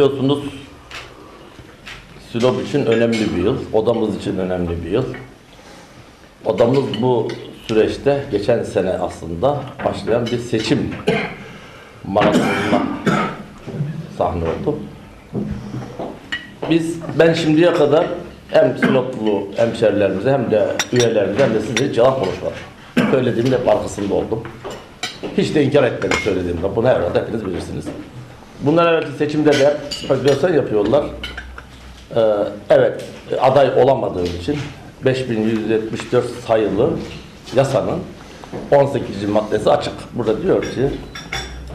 Biliyorsunuz Sinop için önemli bir yıl, odamız için önemli bir yıl. Odamız bu süreçte geçen sene aslında başlayan bir seçim maratonuna sahne oldu. Biz, ben şimdiye kadar hem Sinoplu hemşerilerimize hem de üyelerimize hem de size cevap konuşmadım. Söylediğimde hep arkasında oldum. Hiç de inkar etmedim söylediğimde. Bunu herhalde hepiniz bilirsiniz. Bundan evvelki seçimde de spekülasyon yapıyorlar. Ee, evet, aday olamadığım için 5174 sayılı yasanın 18. maddesi açık. Burada diyor ki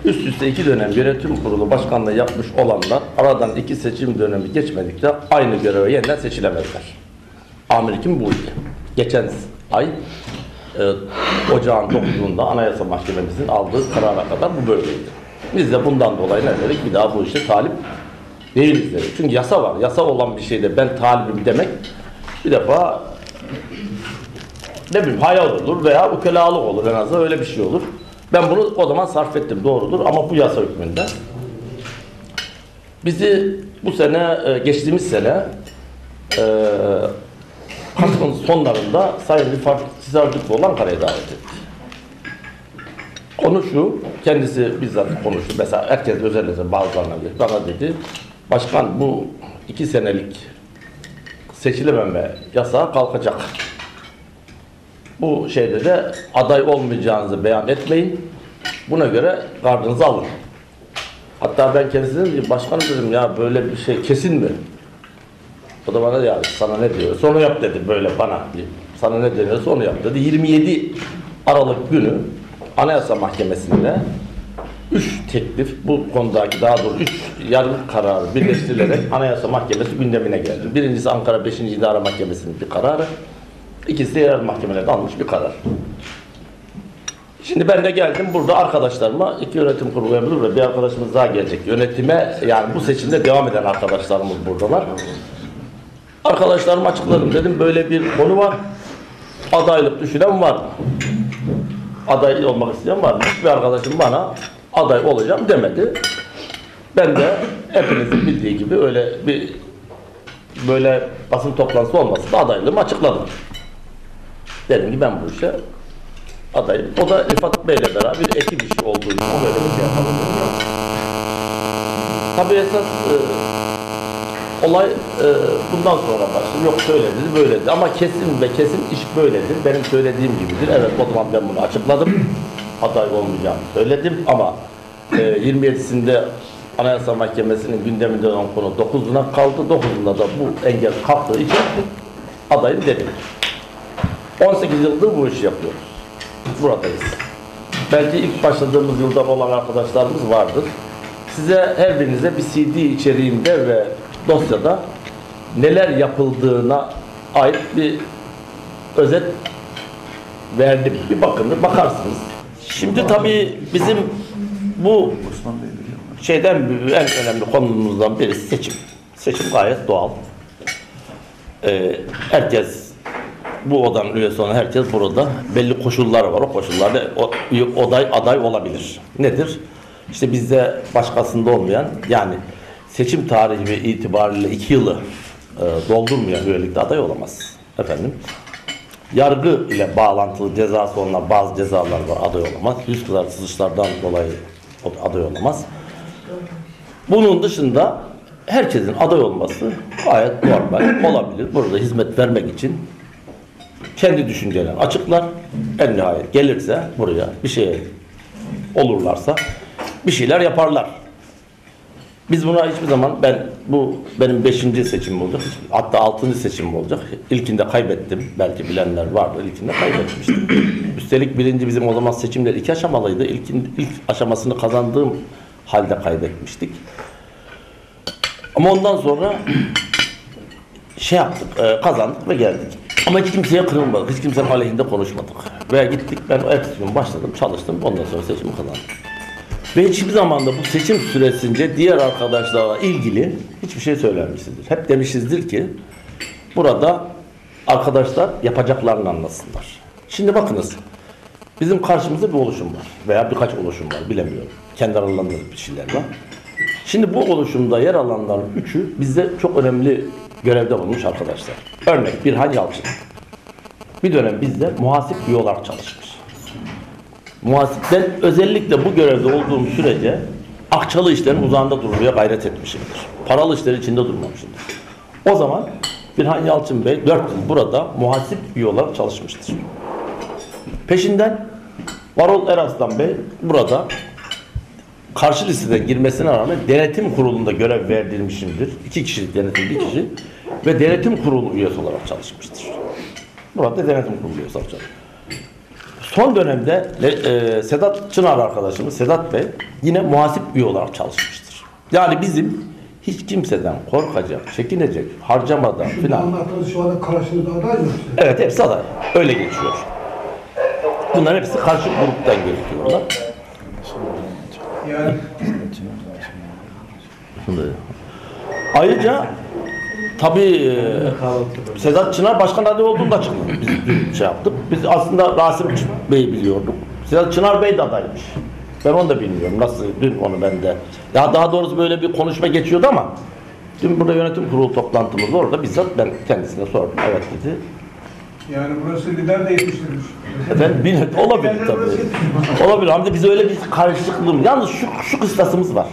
üst üste iki dönem yönetim kurulu başkanlığı yapmış olanlar aradan iki seçim dönemi geçmedikçe aynı göreve yeniden seçilemezler. Amerik'in buydu. Geçen ay e, ocağın 9'unda Anayasa Mahkememizin aldığı karara kadar bu böyleydi. Biz de bundan dolayı ne dedik? Bir daha bu işe talip değiliz dedik. Çünkü yasa var. Yasa olan bir şeyde ben talibim demek bir defa ne bileyim hayal olur veya ukalalık olur en azından öyle bir şey olur. Ben bunu o zaman sarf ettim doğrudur ama bu yasa hükmünde. Bizi bu sene e, geçtiğimiz sene e, Kasım'ın sonlarında Sayın Rifat Sisarcıklı Ankara'ya davet etti. Konu şu, kendisi bizzat konuştu. Mesela herkes özellikle bazılarına dedi. Bana dedi, başkan bu iki senelik seçilememe yasağı kalkacak. Bu şeyde de aday olmayacağınızı beyan etmeyin. Buna göre gardınızı alın. Hatta ben kendisine dedim, başkanım dedim ya böyle bir şey kesin mi? O da bana ya sana ne diyor? Sonra yap dedi böyle bana. Sana ne deniyorsa onu yap dedi. 27 Aralık günü Anayasa Mahkemesi'nde üç teklif bu konudaki daha doğrusu üç yargı kararı birleştirilerek Anayasa Mahkemesi gündemine geldi. Birincisi Ankara 5. İdare Mahkemesi'nin bir kararı. İkisi de yerel mahkemelerde almış bir karar. Şimdi ben de geldim burada arkadaşlarıma iki yönetim kurulu üyemiz ve bir arkadaşımız daha gelecek. Yönetime yani bu seçimde devam eden arkadaşlarımız buradalar. Arkadaşlarıma açıkladım. Dedim böyle bir konu var. Adaylık düşünen var mı? Aday olmak isteyen var mı? Bir arkadaşım bana aday olacağım demedi. Ben de hepinizin bildiği gibi öyle bir böyle basın toplantısı olmasın da adaylığımı açıkladım. Dedim ki ben bu işe adayım. O da Rifat Bey'le beraber ekip işi olduğu için o böyle bir şey yapalım. Tabii esas e, olay e, bundan sonra başladı. Yok şöyle dedi, böyle dedi. Ama kesin ve kesin iş böyledir. Benim söylediğim gibidir. Evet o zaman ben bunu açıkladım. Aday olmayacağımı söyledim ama e, 27'sinde Anayasa Mahkemesi'nin gündeminde olan konu 9'una kaldı. 9'unda da bu engel kalktığı için adayım dedim. 18 yıldır bu işi yapıyoruz. Buradayız. Belki ilk başladığımız yıldan olan arkadaşlarımız vardır. Size her birinize bir CD içeriğinde ve dosyada neler yapıldığına ait bir özet verdim. Bir bakın, bakarsınız. Şimdi tabii bizim bu şeyden en önemli konumuzdan birisi seçim. Seçim gayet doğal. Ee, herkes bu odanın üyesi olan herkes burada belli koşullar var. O koşullarda o, oday aday olabilir. Nedir? İşte bizde başkasında olmayan yani seçim tarihi ve itibariyle iki yılı e, doldurmayan üyelikte aday olamaz. Efendim. Yargı ile bağlantılı cezası olan bazı cezalar var aday olamaz. Yüz kızartılışlardan dolayı o- aday olamaz. Bunun dışında herkesin aday olması gayet normal olabilir. Burada hizmet vermek için kendi düşüncelerini açıklar. En nihayet gelirse buraya bir şey olurlarsa bir şeyler yaparlar. Biz buna hiçbir zaman ben bu benim beşinci seçimim olacak. Hatta altıncı seçimim olacak. İlkinde kaybettim. Belki bilenler vardır. İlkinde kaybetmiştim. Üstelik birinci bizim o zaman seçimler iki aşamalıydı. İlkin, ilk aşamasını kazandığım halde kaybetmiştik. Ama ondan sonra şey yaptık, e, kazandık ve geldik. Ama hiç kimseye kırılmadık, hiç kimsenin aleyhinde konuşmadık. Ve gittik, ben ertesi gün başladım, çalıştım, ondan sonra seçimi kazandım. Ve hiçbir zaman da bu seçim süresince diğer arkadaşlarla ilgili hiçbir şey söylemişizdir. Hep demişizdir ki burada arkadaşlar yapacaklarını anlasınlar. Şimdi bakınız Bizim karşımızda bir oluşum var. Veya birkaç oluşum var bilemiyorum. Kendi aralarında bir şeyler var. Şimdi bu oluşumda yer alanların üçü bizde çok önemli görevde bulunmuş arkadaşlar. Örnek Birhan Yalçın. Bir dönem bizde muhasip üye olarak çalışmış. Muhasip, ben özellikle bu görevde olduğum sürece akçalı işlerin uzağında durmaya gayret etmişimdir. Paralı işler içinde durmamışımdır. O zaman Birhan Yalçın Bey 4 yıl burada muhasip üye olarak çalışmıştır. Peşinden Varol Eraslan Bey burada karşı listeden girmesine rağmen denetim kurulunda görev verdirilmişimdir. İki kişilik denetim bir kişi ve denetim kurulu üyesi olarak çalışmıştır. Burada denetim kurulu üyesi olarak çalışmıştır. Son dönemde e, Sedat Çınar arkadaşımız Sedat Bey yine muhasip üye olarak çalışmıştır. Yani bizim hiç kimseden korkacak, çekinecek, harcamadan filan. Anlattığınız şu anda karşınızda aday mı? Evet hepsi aday. Öyle geçiyor. Bunların hepsi karşı gruptan gözüküyorlar. Yani Ayrıca tabii e, Sedat Çınar başkan adayı olduğunu da açıkladı. Biz şey yaptık. Biz aslında Rasim Bey'i biliyorduk. Sedat Çınar Bey de adaymış. Ben onu da bilmiyorum. Nasıl dün onu ben de. Ya daha doğrusu böyle bir konuşma geçiyordu ama dün burada yönetim kurulu toplantımız orada bizzat ben kendisine sordum. Evet dedi. yani burası lider değişmiştir. Efendim bil- olabilir tabii. Olabilir. Hem de biz öyle bir karışıklığımız. Yalnız şu, şu kıstasımız var.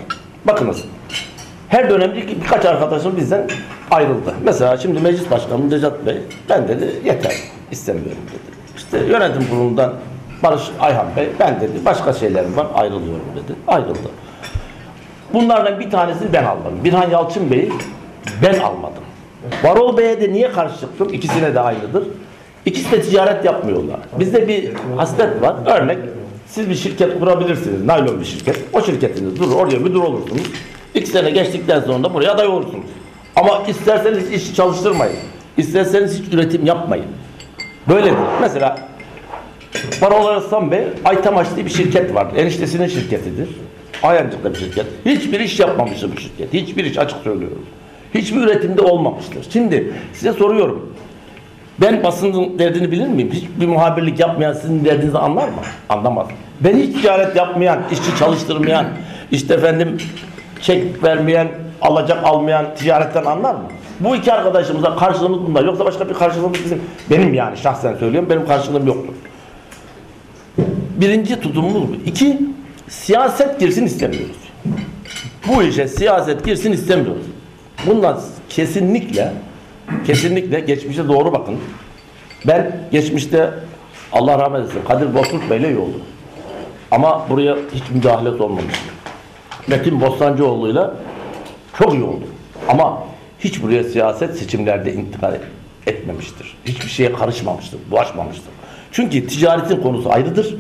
Bakınız. Her dönemde birkaç arkadaşım bizden ayrıldı. Mesela şimdi meclis başkanı Necat Bey ben dedi yeter istemiyorum dedi. İşte yönetim kurulundan Barış Ayhan Bey ben dedi başka şeylerim var ayrılıyorum dedi. Ayrıldı. Bunlardan bir tanesini ben almadım. Birhan Yalçın Bey'i ben almadım. Varol Bey'e de niye karşı çıktım? İkisine de aynıdır. İkisi de ticaret yapmıyorlar. Bizde bir haslet var. Örnek siz bir şirket kurabilirsiniz. Naylon bir şirket. O şirketiniz durur. Oraya müdür olursunuz. İki sene geçtikten sonra da buraya aday olursunuz. Ama isterseniz hiç iş çalıştırmayın. İsterseniz hiç üretim yapmayın. Böyledir. Mesela Varol Araslan Bey Aytamaş diye bir şirket var. Eniştesinin şirketidir. Ayancık'ta bir şirket. Hiçbir iş yapmamıştır bu şirket. Hiçbir iş açık söylüyorum. Hiçbir üretimde olmamıştır. Şimdi size soruyorum. Ben basının derdini bilir miyim? Hiçbir muhabirlik yapmayan sizin derdinizi anlar mı? Anlamaz. Ben hiç ticaret yapmayan, işçi çalıştırmayan, işte efendim çek vermeyen, alacak almayan ticaretten anlar mı? Bu iki arkadaşımıza karşılığımız bunlar. Yoksa başka bir karşılığımız bizim. Benim yani şahsen söylüyorum. Benim karşılığım yoktur. Birinci tutumumuz bu. İki, siyaset girsin istemiyoruz. Bu işe siyaset girsin istemiyoruz. Bundan kesinlikle kesinlikle geçmişe doğru bakın. Ben geçmişte Allah rahmet eylesin Kadir Bozkurt Bey'le iyi oldum. Ama buraya hiç müdahalesi olmamış. Metin Bostancıoğlu'yla çok oldum. Ama hiç buraya siyaset seçimlerde intikal etmemiştir. Hiçbir şeye karışmamıştır, bulaşmamıştır. Çünkü ticaretin konusu ayrıdır.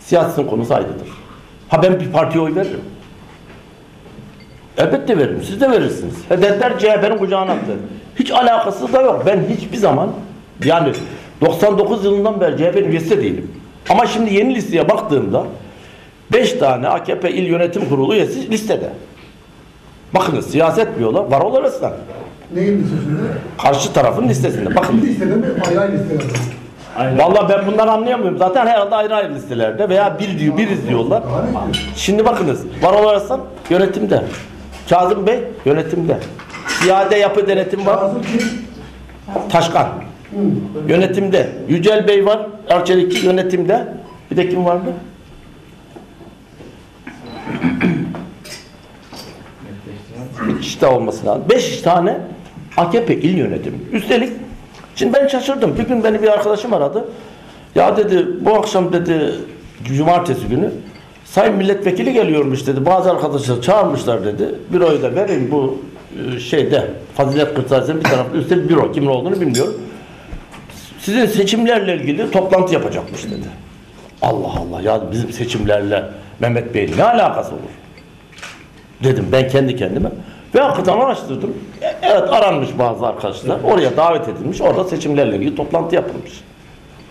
Siyasetin konusu ayrıdır. Ha ben bir partiye oy veririm. Elbette veririm. Siz de verirsiniz. Hedefler CHP'nin kucağına attı. Hiç alakası da yok. Ben hiçbir zaman yani 99 yılından beri CHP'nin üyesi de değilim. Ama şimdi yeni listeye baktığımda 5 tane AKP il yönetim kurulu üyesi listede. Bakınız siyaset etmiyorlar. Var olur arasında. neyin listesinde? Karşı tarafın listesinde. Bakın. Bir listede mi? Ayrı ayrı listelerde. Vallahi ben bunları anlayamıyorum. Zaten herhalde ayrı ayrı listelerde veya bir diyor, biriz diyorlar. Şimdi bakınız. Varol Araslan yönetimde. Kazım Bey yönetimde. Ziyade yapı denetim var. Kazım kim? Taşkan. Yönetimde. Yücel Bey var. Erçelikçi yönetimde. Bir de kim vardı? Bir daha olması lazım. Beş tane AKP il yönetimi. Üstelik şimdi ben şaşırdım. Bir gün beni bir arkadaşım aradı. Ya dedi bu akşam dedi cumartesi günü sayın milletvekili geliyormuş dedi. Bazı arkadaşlar çağırmışlar dedi. Büroyu da verin bu e, şeyde Fazilet Kırtasiye'nin bir tarafta üstelik büro kimin olduğunu bilmiyorum. Sizin seçimlerle ilgili toplantı yapacakmış dedi. Allah Allah ya bizim seçimlerle Mehmet Bey'in ne alakası olur? Dedim ben kendi kendime. Ve hakikaten araştırdım. Evet aranmış bazı arkadaşlar. Oraya davet edilmiş. Orada seçimlerle ilgili toplantı yapılmış.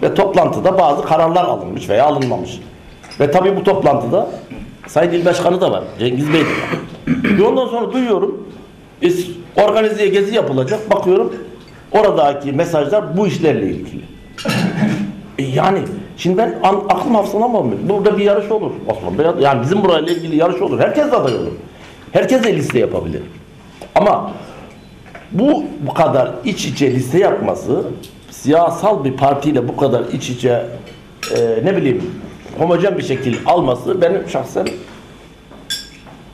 Ve toplantıda bazı kararlar alınmış veya alınmamış. Ve tabii bu toplantıda Sayın İl Başkanı da var. Cengiz Bey de var. Ve ondan sonra duyuyorum. Biz organizeye gezi yapılacak. Bakıyorum oradaki mesajlar bu işlerle ilgili. E yani şimdi ben an, aklım hafızam olmuyor. Burada bir yarış olur Osman Bey. Yani bizim burayla ilgili yarış olur. Herkes de aday olur. Herkes de liste yapabilir. Ama bu bu kadar iç içe liste yapması siyasal bir partiyle bu kadar iç içe e, ne bileyim homojen bir şekil alması benim şahsen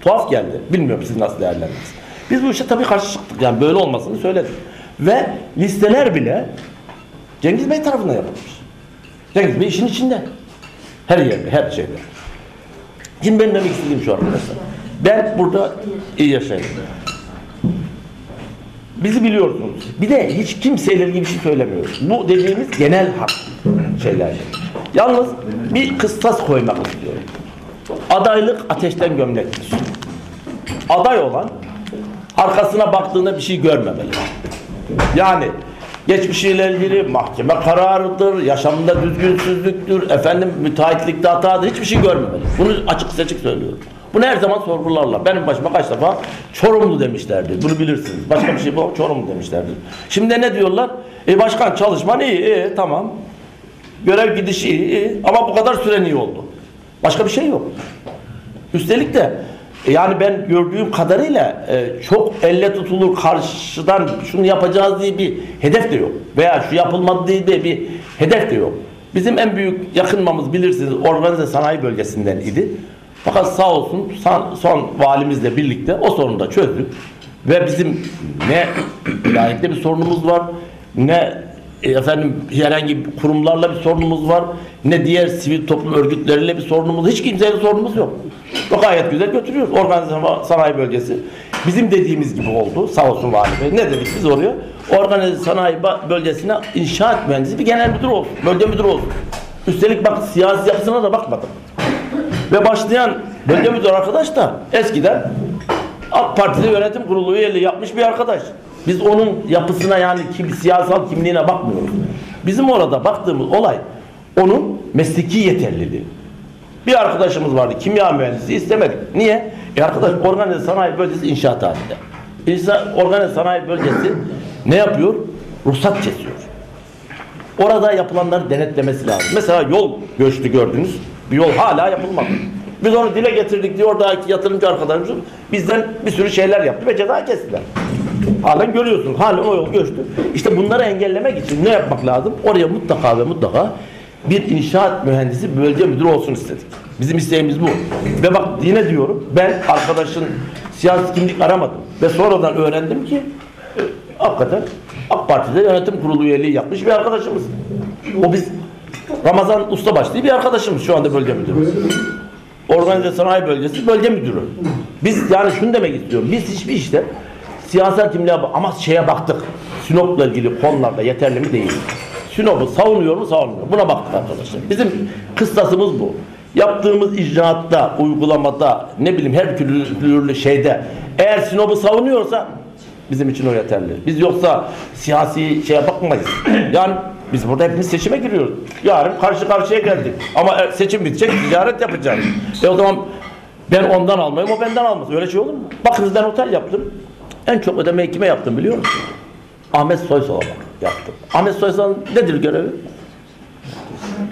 tuhaf geldi. Bilmiyorum siz nasıl değerlendirirsiniz. Biz bu işe tabii karşı çıktık. Yani böyle olmasını söyledik. Ve listeler bile Cengiz Bey tarafından yapılmış. Cengiz Bey işin içinde. Her yerde, her şeyde. Şimdi benim demek istediğim şu arkadaşlar. Ben burada iyi yaşayayım. Bizi biliyorsunuz. Bir de hiç kimseyle ilgili bir şey söylemiyoruz. Bu dediğimiz genel hak şeyler. Yalnız bir kıstas koymak istiyorum. Adaylık ateşten gömlektir. Aday olan arkasına baktığında bir şey görmemeli. Yani geçmişiyle ilgili mahkeme kararıdır, yaşamında düzgünsüzlüktür, efendim müteahhitlikte hatadır, hiçbir şey görmemeli. Bunu açık seçik söylüyorum. Bunu her zaman sorgularlar. Benim başıma kaç defa Çorumlu demişlerdi. Bunu bilirsiniz. Başka bir şey bu Çorumlu demişlerdi. Şimdi ne diyorlar? E başkan çalışman iyi, iyi tamam. Görev gidişi iyi, iyi. ama bu kadar süren iyi oldu. Başka bir şey yok. Üstelik de e, yani ben gördüğüm kadarıyla e, çok elle tutulur karşıdan şunu yapacağız diye bir hedef de yok. Veya şu yapılmadı diye bir hedef de yok. Bizim en büyük yakınmamız bilirsiniz organize sanayi bölgesinden idi. Fakat sağ olsun son, valimizle birlikte o sorunu da çözdük. Ve bizim ne vilayette bir sorunumuz var ne e, efendim herhangi bir kurumlarla bir sorunumuz var. Ne diğer sivil toplum örgütleriyle bir sorunumuz, hiç kimseyle sorunumuz yok. Ve gayet güzel götürüyoruz. Organize sanayi bölgesi. Bizim dediğimiz gibi oldu. Sağ olsun vali bey. Ne dedik biz oraya? Organize sanayi bölgesine inşaat mühendisi bir genel müdür olsun. Bölge müdürü olsun. Üstelik bak siyasi yapısına da bakmadım. Ve başlayan bölge müdürü arkadaş da eskiden AK Parti'de yönetim kurulu üyeliği yapmış bir arkadaş. Biz onun yapısına yani kim, siyasal kimliğine bakmıyoruz. Bizim orada baktığımız olay onun mesleki yeterliliği. Bir arkadaşımız vardı kimya mühendisi istemedik. Niye? E arkadaş organize sanayi bölgesi inşaat halinde. İnşaat, organize sanayi bölgesi ne yapıyor? Ruhsat kesiyor. Orada yapılanları denetlemesi lazım. Mesela yol göçtü gördünüz. Bir yol hala yapılmadı. Biz onu dile getirdik diye oradaki yatırımcı arkadaşımız bizden bir sürü şeyler yaptı ve ceza kestiler. Halen görüyorsunuz. Halen o yol göçtü. İşte bunları engellemek için ne yapmak lazım? Oraya mutlaka ve mutlaka bir inşaat mühendisi bölge müdürü olsun istedik. Bizim isteğimiz bu. Ve bak yine diyorum ben arkadaşın siyasi kimlik aramadım. Ve sonradan öğrendim ki e, hakikaten AK Parti'de yönetim kurulu üyeliği yapmış bir arkadaşımız. O biz Ramazan Ustabaş diye bir arkadaşımız şu anda bölge müdürü. Organize Sanayi Bölgesi bölge müdürü. Biz yani şunu demek istiyorum. Biz hiçbir işte siyasal kimliğe ama şeye baktık. Sinop'la ilgili konularda yeterli mi değil. Sinop'u savunuyor mu savunmuyor. Buna baktık arkadaşlar. Bizim kıstasımız bu. Yaptığımız icraatta, uygulamada, ne bileyim her türlü şeyde eğer Sinop'u savunuyorsa bizim için o yeterli. Biz yoksa siyasi şeye bakmayız. Yani biz burada hepimiz seçime giriyoruz. Yarın karşı karşıya geldik. Ama e, seçim bitecek, ticaret yapacağız. E o zaman ben ondan almayayım, o benden almasın. Öyle şey olur mu? Bakınız ben otel yaptım. En çok ödemeyi kime yaptım biliyor musun? Ahmet Soysal'a yaptım. Ahmet Soysal'ın nedir görevi?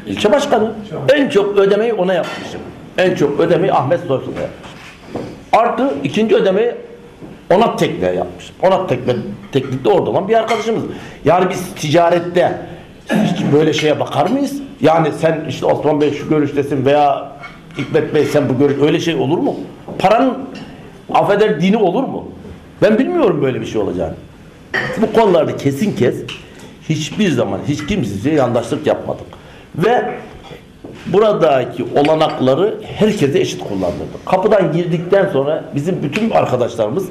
İlçe başkanı. En çok ödemeyi ona yapmışım. En çok ödemeyi Ahmet Soysal'a yapmışım. Artı ikinci ödemeyi Onat Tekne'ye yapmışım. Onat Tekne teknikte orada olan bir arkadaşımız. Yani biz ticarette hiç böyle şeye bakar mıyız? Yani sen işte Osman Bey şu görüştesin veya Hikmet Bey sen bu görüş öyle şey olur mu? Paranın affeder dini olur mu? Ben bilmiyorum böyle bir şey olacağını. Bu konularda kesin kes hiçbir zaman hiç kimseye yandaşlık yapmadık. Ve buradaki olanakları herkese eşit kullandırdık. Kapıdan girdikten sonra bizim bütün arkadaşlarımız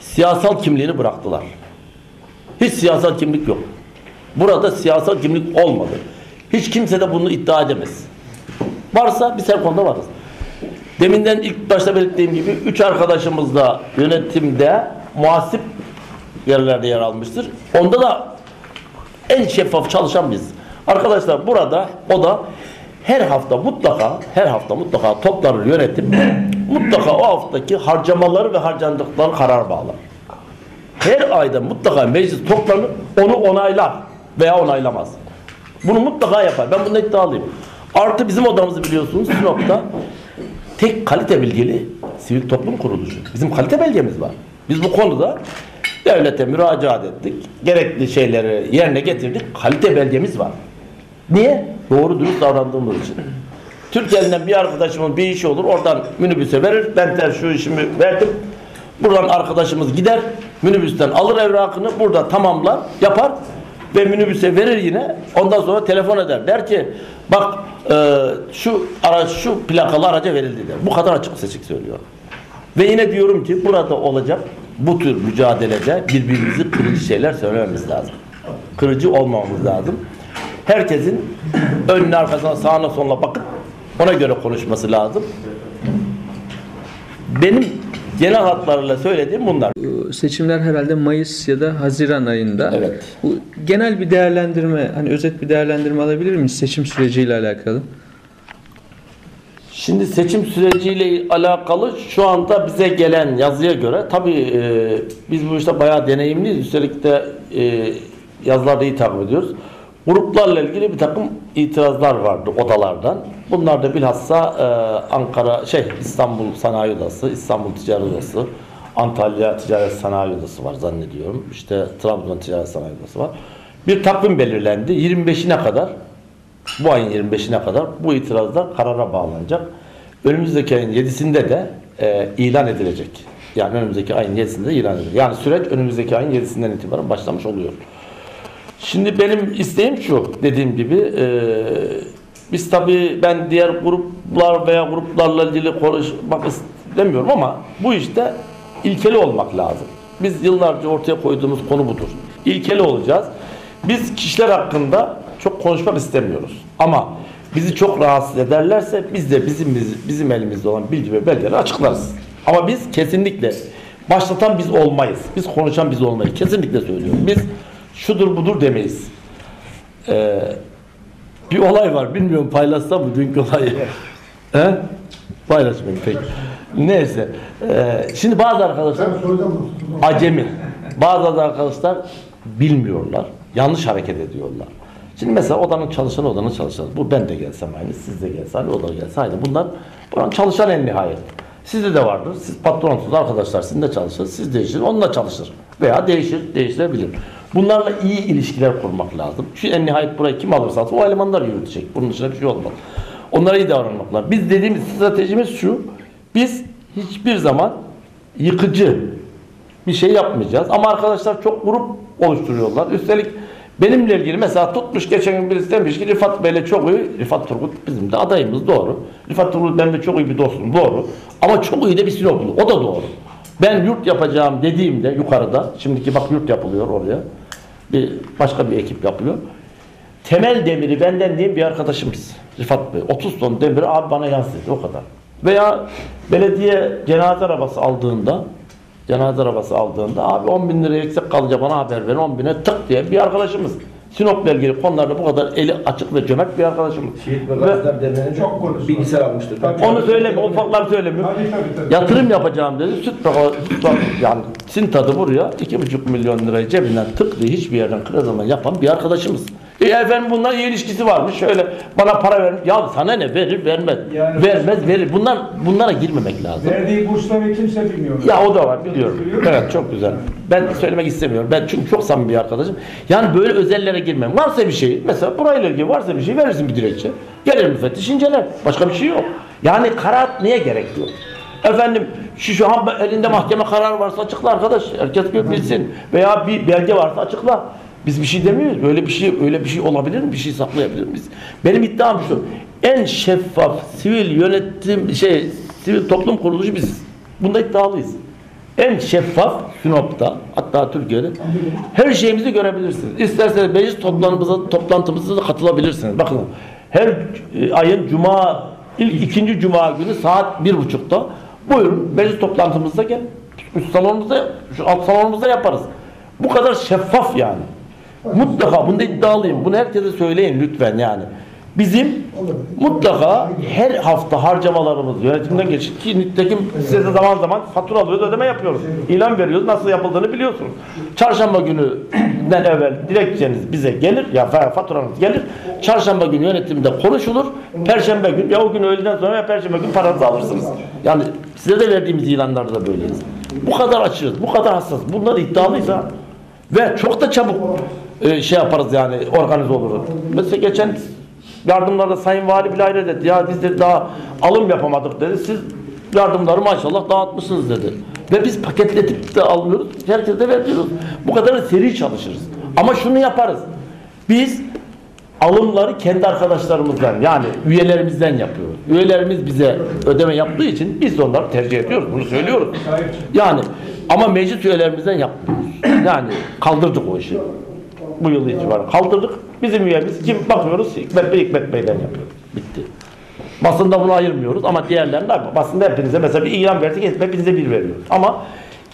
siyasal kimliğini bıraktılar. Hiç siyasal kimlik yok. Burada siyasal kimlik olmadı. Hiç kimse de bunu iddia edemez. Varsa biz her konuda varız. Deminden ilk başta belirttiğim gibi üç arkadaşımız da yönetimde muhasip yerlerde yer almıştır. Onda da en şeffaf çalışan biz. Arkadaşlar burada o da her hafta mutlaka her hafta mutlaka toplanır yönetim mutlaka o haftaki harcamaları ve harcandıkları karar bağlar. Her ayda mutlaka meclis toplanır onu onaylar veya onaylamaz. Bunu mutlaka yapar. Ben bunda iddialıyım. Artı bizim odamızı biliyorsunuz Sinop'ta tek kalite bilgili sivil toplum kuruluşu. Bizim kalite belgemiz var. Biz bu konuda devlete müracaat ettik. Gerekli şeyleri yerine getirdik. Kalite belgemiz var. Niye? Doğru dürüst davrandığımız için. Türkiye'den bir arkadaşımın bir işi olur. Oradan minibüse verir. Ben de şu işimi verdim. Buradan arkadaşımız gider. Minibüsten alır evrakını. Burada tamamlar. Yapar. Ve minibüse verir yine. Ondan sonra telefon eder. Der ki bak e, şu araç şu plakalı araca verildi der. Bu kadar açık seçik söylüyor. Ve yine diyorum ki burada olacak bu tür mücadelede birbirimizi kırıcı şeyler söylememiz lazım. Kırıcı olmamamız lazım. Herkesin önüne arkasına sağına soluna bakıp ona göre konuşması lazım. Benim genel hatlarıyla söylediğim bunlar. Seçimler herhalde Mayıs ya da Haziran ayında. Evet. Bu genel bir değerlendirme, hani özet bir değerlendirme alabilir miyiz seçim süreciyle alakalı? Şimdi seçim süreciyle alakalı şu anda bize gelen yazıya göre tabii e, biz bu işte bayağı deneyimliyiz. Üstelik de e, yazılarda iyi takip ediyoruz. Gruplarla ilgili bir takım itirazlar vardı odalardan. Bunlar da bilhassa e, Ankara, şey İstanbul Sanayi Odası, İstanbul Ticaret Odası, Antalya Ticaret Sanayi Odası var zannediyorum. İşte Trabzon Ticaret Sanayi Odası var. Bir takvim belirlendi. 25'ine kadar bu ayın 25'ine kadar bu itirazlar karara bağlanacak. Önümüzdeki ayın 7'sinde de e, ilan edilecek. Yani önümüzdeki ayın 7'sinde ilan edilecek. Yani süreç önümüzdeki ayın 7'sinden itibaren başlamış oluyor. Şimdi benim isteğim şu dediğim gibi e, biz tabii ben diğer gruplar veya gruplarla ilgili konuşmak istemiyorum ama bu işte ilkeli olmak lazım. Biz yıllarca ortaya koyduğumuz konu budur. İlkeli olacağız. Biz kişiler hakkında çok konuşmak istemiyoruz. Ama bizi çok rahatsız ederlerse biz de bizim bizim elimizde olan bilgi ve belgeleri açıklarız. Ama biz kesinlikle başlatan biz olmayız. Biz konuşan biz olmayız. Kesinlikle söylüyorum. Biz şudur budur demeyiz. Ee, bir olay var. Bilmiyorum paylaşsam mı dünkü olayı? He? Paylaşmayayım peki. Neyse. Ee, şimdi bazı arkadaşlar acemi. Bazı arkadaşlar bilmiyorlar. Yanlış hareket ediyorlar. Şimdi mesela odanın çalışanı odanın çalışanı. Bu ben de gelsem aynı, siz de gelse aynı, o da gelse aynı. Bunlar buranın çalışan en nihayet. Sizde de vardır. Siz patronsunuz, arkadaşlar sizinle çalışır. Siz değişir, onunla çalışır. Veya değişir, değiştirebilir. Bunlarla iyi ilişkiler kurmak lazım. Şu en nihayet burayı kim alırsa o elemanlar yürütecek. Bunun dışında bir şey olmaz. Onlara iyi davranmak lazım. Biz dediğimiz stratejimiz şu. Biz hiçbir zaman yıkıcı, bir şey yapmayacağız. Ama arkadaşlar çok grup oluşturuyorlar. Üstelik benimle ilgili mesela tutmuş geçen gün birisi demiş ki Rifat Bey'le çok iyi, Rifat Turgut bizim de adayımız doğru. Rifat Turgut benim de çok iyi bir dostum doğru. Ama çok iyi de bir Sinoplu o da doğru. Ben yurt yapacağım dediğimde yukarıda, şimdiki bak yurt yapılıyor oraya. Bir başka bir ekip yapıyor. Temel demiri benden diyeyim bir arkadaşımız Rifat Bey. 30 ton demiri abi bana dedi o kadar. Veya belediye cenaze arabası aldığında cenaze arabası aldığında abi 10 bin lira eksik kalınca bana haber verin 10 bine tık diye bir arkadaşımız. Sinop'la ilgili konularda bu kadar eli açık ve cömert bir arkadaşımız. Şehit ve Gaziler Çok konuşma. bilgisayar almıştır. Tabii. onu söyleme, ufaklar söylemiyor. Tabii tabii tabii. Yatırım yapacağım dedi. Süt baka- süt bak- yani Sintadı buraya 2,5 milyon lirayı cebinden tık diye hiçbir yerden kredi yapan bir arkadaşımız. E efendim bundan iyi ilişkisi varmış. Şöyle bana para verin. Ya sana ne verir vermez. Yani- Vermez verir. Bunlar bunlara girmemek lazım. Verdiği bursları kimse bilmiyor. Ya o da var biliyorum. Biliyor Evet çok güzel. Ben söylemek istemiyorum. Ben çünkü çok samimi bir arkadaşım. Yani böyle özellere girmem. Varsa bir şey mesela burayla ilgili varsa bir şey verirsin bir dilekçe. Gelir müfettiş inceler. Başka bir şey yok. Yani karar niye gerek yok? Efendim şu şu an elinde mahkeme kararı varsa açıkla arkadaş. Herkes bilsin. Veya bir belge varsa açıkla. Biz bir şey demiyoruz. Böyle bir şey öyle bir şey olabilir mi? Bir şey saklayabilir miyiz? Benim iddiam şu. En şeffaf sivil yönetim şey sivil toplum kuruluşu biziz. Bunda iddialıyız. En şeffaf Sinop'ta hatta Türkiye'de her şeyimizi görebilirsiniz. İsterseniz meclis toplantımıza, toplantımıza da katılabilirsiniz. Bakın her e, ayın cuma ilk ikinci cuma günü saat bir buçukta buyurun meclis toplantımızda gel. Üst salonumuzda, şu alt salonumuzda yaparız. Bu kadar şeffaf yani. Mutlaka bunda iddialıyım. Bunu herkese söyleyin lütfen yani. Bizim mutlaka her hafta harcamalarımız yönetimden geçip ki nitekim size de zaman zaman fatura alıyoruz, ödeme yapıyoruz. İlan veriyoruz, nasıl yapıldığını biliyorsunuz. Çarşamba gününden evvel dilekçeniz bize gelir, ya fa- faturanız gelir. Çarşamba günü yönetimde konuşulur. Perşembe gün ya o gün öğleden sonra ya perşembe gün paranızı alırsınız. Yani size de verdiğimiz ilanlarda da böyleyiz. Bu kadar açığız, bu kadar hassas. Bunlar iddialıysa ve çok da çabuk e, şey yaparız yani organize oluruz. Mesela geçen yardımlarda Sayın Vali bile hayret etti. Ya biz de daha alım yapamadık dedi. Siz yardımları maşallah dağıtmışsınız dedi. Ve biz paketletip de almıyoruz. Herkese veriyoruz. Bu kadar da seri çalışırız. Ama şunu yaparız. Biz alımları kendi arkadaşlarımızdan yani üyelerimizden yapıyoruz. Üyelerimiz bize ödeme yaptığı için biz de onları tercih ediyoruz. Bunu söylüyoruz. Yani ama meclis üyelerimizden yapmıyoruz. Yani kaldırdık o işi. Bu yıl itibaren kaldırdık. Bizim üyemiz kim bakıyoruz Hikmet Bey Hikmet Bey'den yapıyoruz. Bitti. Basında bunu ayırmıyoruz ama diğerlerinde basında hepinize mesela bir ilan verdik hepinize bir veriyoruz. Ama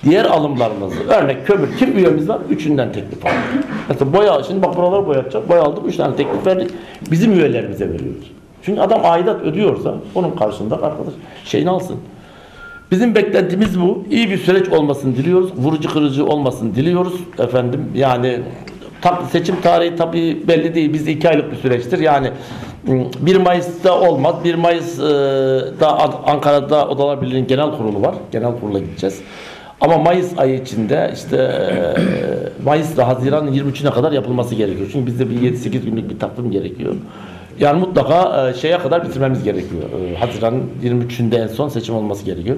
diğer alımlarımızı örnek kömür kim üyemiz var? Üçünden teklif aldık. Mesela boya şimdi bak buraları boyatacak. Boya aldık. Üç tane teklif verdik. Bizim üyelerimize veriyoruz. Çünkü adam aidat ödüyorsa onun karşında arkadaş şeyini alsın. Bizim beklentimiz bu. İyi bir süreç olmasını diliyoruz. Vurucu kırıcı olmasını diliyoruz. Efendim yani seçim tarihi tabii belli değil. Biz iki aylık bir süreçtir. Yani ım, 1 Mayıs'ta olmaz. 1 Mayıs'da Ankara'da Odalar Birliği'nin genel kurulu var. Genel kurula gideceğiz. Ama Mayıs ayı içinde işte e, Mayıs'ta Haziran'ın 23'üne kadar yapılması gerekiyor. Çünkü bizde bir 7-8 günlük bir takvim gerekiyor. Yani mutlaka şeye kadar bitirmemiz gerekiyor. Haziran'ın 23'ünde en son seçim olması gerekiyor.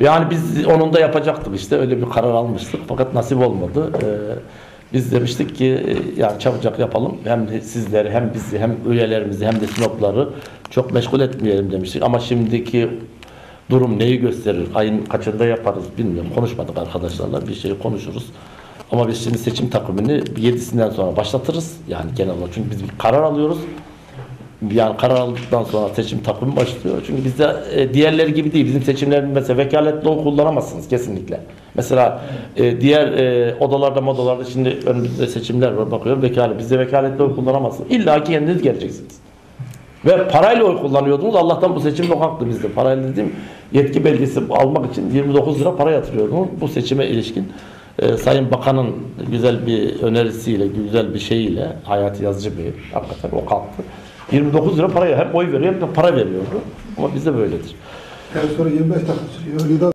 Yani biz onun da yapacaktık işte öyle bir karar almıştık fakat nasip olmadı. E, biz demiştik ki e, yani çabucak yapalım hem sizleri hem bizi hem üyelerimizi hem de sinopları çok meşgul etmeyelim demiştik. Ama şimdiki durum neyi gösterir? Ayın kaçında yaparız bilmiyorum. Konuşmadık arkadaşlarla. Bir şey konuşuruz. Ama biz şimdi seçim takvimini 7'sinden sonra başlatırız. Yani genel olarak. Çünkü biz bir karar alıyoruz. Yani karar aldıktan sonra seçim takvimi başlıyor. Çünkü bizde e, diğerleri gibi değil. Bizim seçimlerimiz mesela vekaletli oy kullanamazsınız kesinlikle. Mesela e, diğer e, odalarda modalarda şimdi önümüzde seçimler var bakıyorum vekalet. Bizde vekaletli oy kullanamazsınız. İlla ki kendiniz geleceksiniz. Ve parayla oy kullanıyordunuz. Allah'tan bu seçim yok hakkı bizde. Parayla dediğim yetki belgesi almak için 29 lira para yatırıyordunuz. Bu seçime ilişkin e, Sayın Bakan'ın güzel bir önerisiyle, güzel bir şeyiyle Hayati Yazıcı Bey hakikaten o kalktı. 29 lira paraya hem oy veriyor hem de para veriyordu. Ama bizde böyledir. Yani sonra 25 dakika sürüyor.